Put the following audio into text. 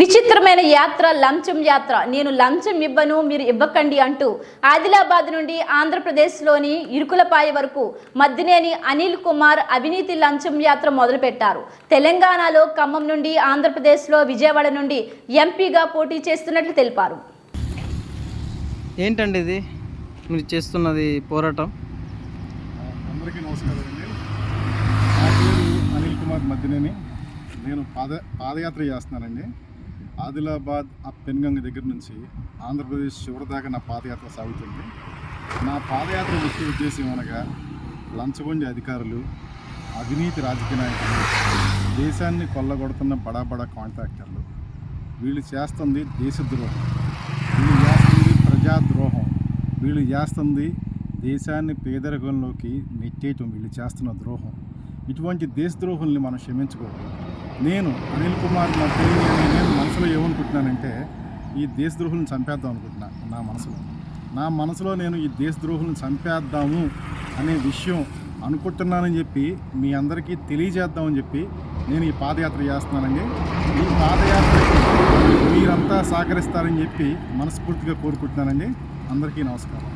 విచిత్రమైన యాత్ర లంచం యాత్ర. నేను లంచం ఇవ్వను మీరు ఇవ్వకండి అంటూ ఆదిలాబాద్ నుండి ఆంధ్రప్రదేశ్లోని ఇరుకులపాయ వరకు మద్దినేని అనిల్ కుమార్ అవినీతి లంచం యాత్ర మొదలుపెట్టారు. తెలంగాణలో ఖమ్మం నుండి ఆంధ్రప్రదేశ్లో విజయవాడ నుండి ఎంపీగా పోటీ చేస్తున్నట్లు తెలిపారు. ఏంటండి ఇది? మీరు చేస్తున్నది పోరాటం? అందరికీ నమస్కారం అండి. నా పేరు అనిల్ కుమార్ మద్దినేని. నేను పాద పాదయాత్ర చేస్తున్నానండి. ఆదిలాబాద్ ఆ పెనుగంగ దగ్గర నుంచి ఆంధ్రప్రదేశ్ చివరి దాకా నా పాదయాత్ర సాగుతుంది. నా పాదయాత్ర ముఖ్య ఉద్దేశం అనగా లంచగొండి అధికారులు అవినీతి రాజకీయ నాయకులు దేశాన్ని కొల్లగొడుతున్న బడా బడా కాంట్రాక్టర్లు. వీళ్ళు చేస్తుంది దేశద్రోహం వీళ్ళు చేస్తుంది ప్రజాద్రోహం వీళ్ళు చేస్తుంది దేశాన్ని పేదరికంలోకి నెట్టేయటం. వీళ్ళు చేస్తున్న ద్రోహం. ఇటువంటి దేశద్రోహుల్ని మనం క్షమించకూడదు. నేను అనిల్ కుమార్ నా పేరు ఏమనుకుంటున్నానంటే ఈ దేశద్రోహులను చంపేద్దాం అనుకుంటున్నా నా మనసులో. నా మనసులో నేను ఈ దేశద్రోహులను చంపేద్దాము అనే విషయం అనుకుంటున్నానని చెప్పి మీ అందరికీ తెలియజేద్దామని చెప్పి నేను ఈ పాదయాత్ర చేస్తున్నానండి. ఈ పాదయాత్ర మీరంతా సహకరిస్తారని చెప్పి మనస్ఫూర్తిగా కోరుకుంటున్నానండి. అందరికీ నమస్కారం.